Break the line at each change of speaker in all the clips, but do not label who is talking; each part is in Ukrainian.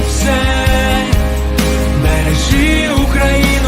все, бережи Україну,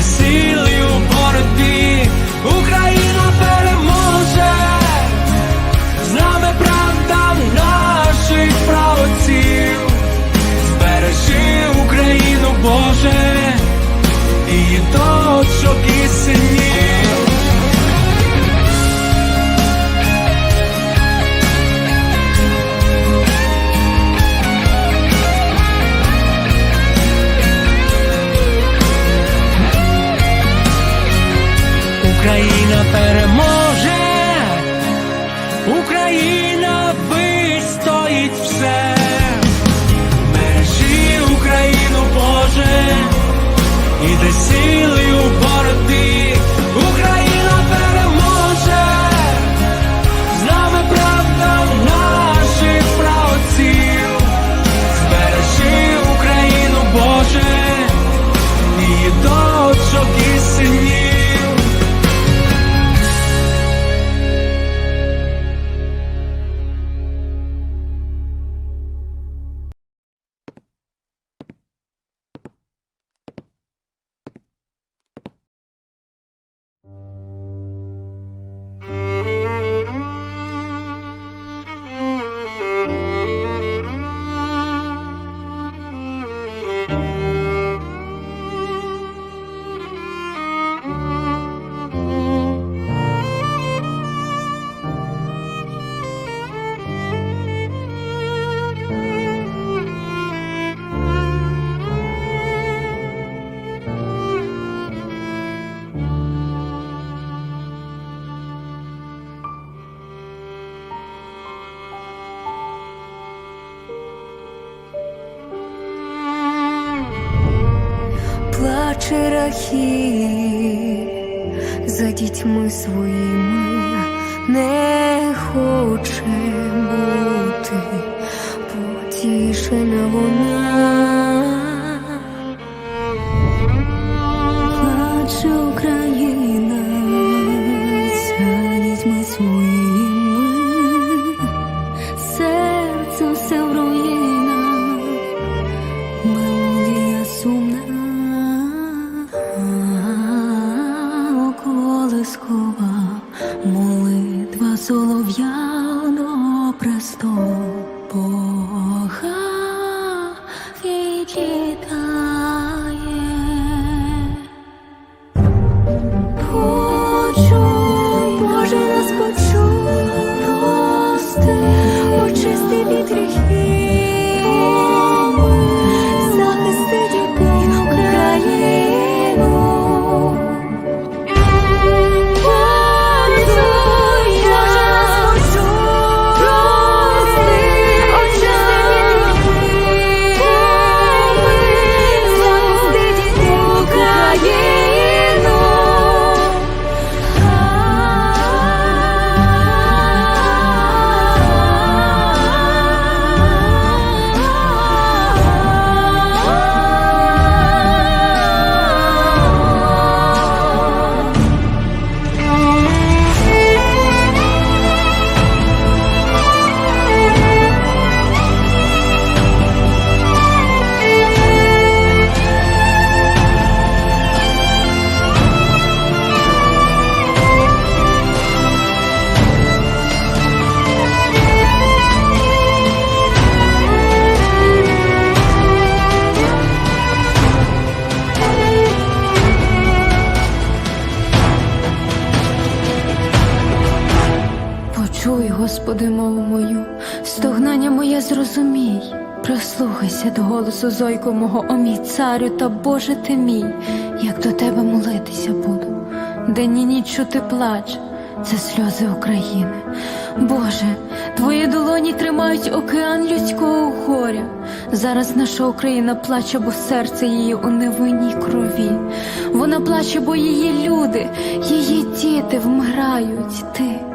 І і сили
плаче за дітьми своїми не хоче бути потішена вона. Зрозумій. Прислухайся до голосу зойку мого, о мій царю та Боже ти мій, як до тебе молитися буду. День і ніч чути плач, це сльози України. Боже, твої долоні тримають океан людського горя. Зараз наша Україна плаче, бо серце її у невинній крові. Вона плаче, бо її люди, її діти вмирають. Ти.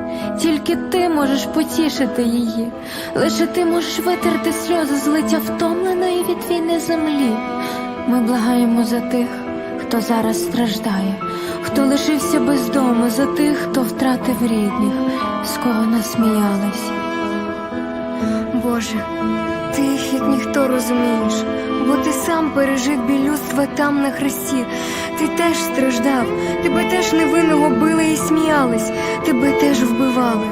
Тільки ти можеш потішити її, лише ти можеш витерти сльози з лиця втомленої від війни землі. Ми благаємо за тих, хто зараз страждає, хто лишився без дому, за тих, хто втратив рідних, з кого насміялись.
Боже, ти їх як ніхто розумієш, бо ти сам пережив біль там на хресті. Ти теж страждав, тебе теж невинного били і сміялись, тебе теж вбивали.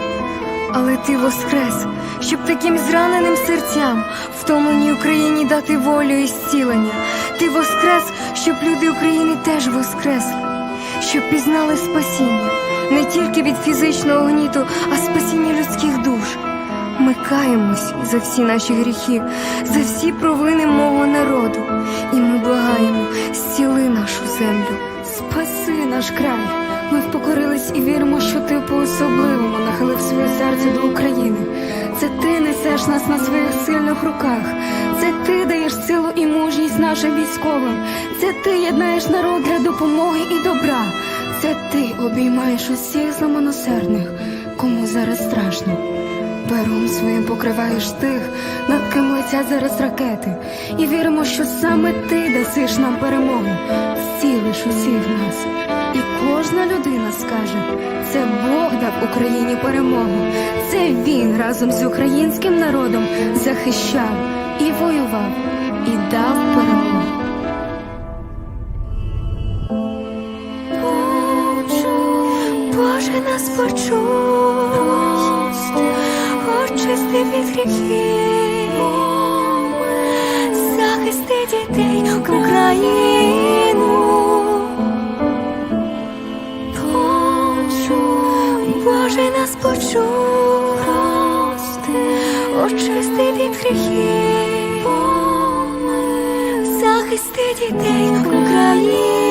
Але ти воскрес, щоб таким зраненим серцям втомленій Україні дати волю і зцілення. Ти воскрес, щоб люди України теж воскресли, щоб пізнали спасіння не тільки від фізичного гніту, а спасіння людських душ. Ми каємось за всі наші гріхи, за всі провини мого народу, і ми благаємо, зціли нашу землю.
Спаси наш край. Ми впокорились і віримо, що ти по-особливому нахилив своє серце до України. Це ти несеш нас на своїх сильних руках. Це ти даєш силу і мужність нашим військовим. Це ти єднаєш народ для допомоги і добра. Це ти обіймаєш усіх зламаносердних, кому зараз страшно. Пером своїм покриваєш тих, над ким летять зараз ракети, і віримо, що саме ти дасиш нам перемогу, зцілиш усіх нас. І кожна людина скаже: це Бог дав Україні перемогу. Це він разом з українським народом захищав і воював, і дав перемогу.
Боже, нас почуй, очисти від гріхів, захисти дітей Україну. Боже, нас почуй, очисти від гріхів, захисти дітей Україну.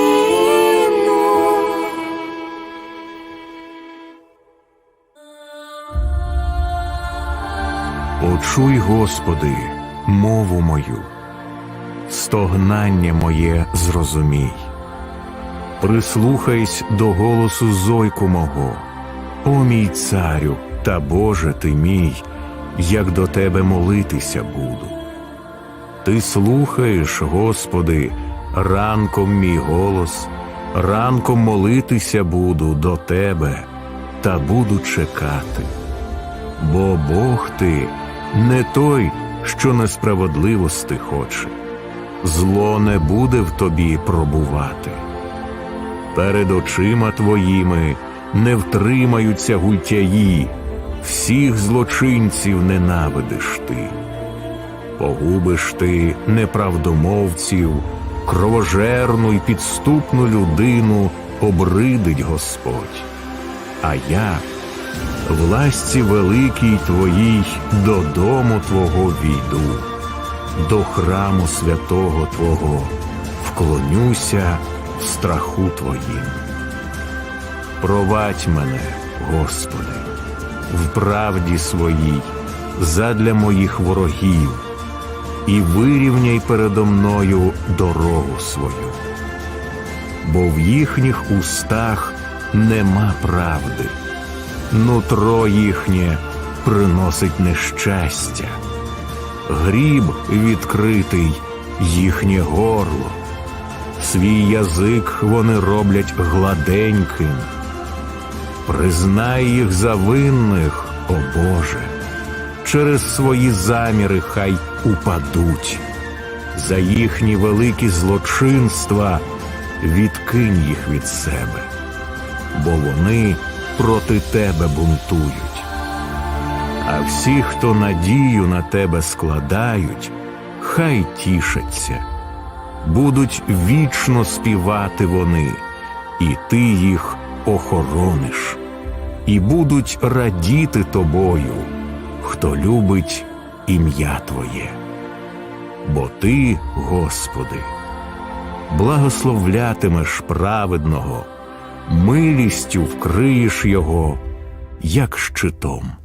Почуй, Господи, мову мою, стогнання моє зрозумій. Прислухайсь до голосу зойку мого, о мій царю та Боже ти мій, як до тебе молитися буду. Ти слухаєш, Господи, ранком мій голос, ранком молитися буду до Тебе та буду чекати. Бо Бог ти не той, що несправедливости хоче, зло не буде в тобі пробувати. Перед очима твоїми не втримаються гультяї, всіх злочинців ненавидиш ти. Погубиш ти неправдомовців, кровожерну й підступну людину обридить Господь. А я власті великій твоїй додому Твого війду, до храму святого Твого вклонюся в страху Твоїм. Провадь мене, Господи, в правді своїй, задля моїх ворогів, і вирівняй передо мною дорогу свою, бо в їхніх устах нема правди нутро їхнє приносить нещастя, гріб відкритий їхнє горло, свій язик вони роблять гладеньким. Признай їх за винних, о Боже, через свої заміри хай упадуть, за їхні великі злочинства відкинь їх від себе, бо вони проти тебе бунтують. А всі, хто надію на тебе складають, хай тішаться, будуть вічно співати вони, і ти їх охорониш. і будуть радіти тобою, хто любить ім'я Твоє. Бо Ти, Господи, благословлятимеш праведного, милістю вкриєш його, як щитом.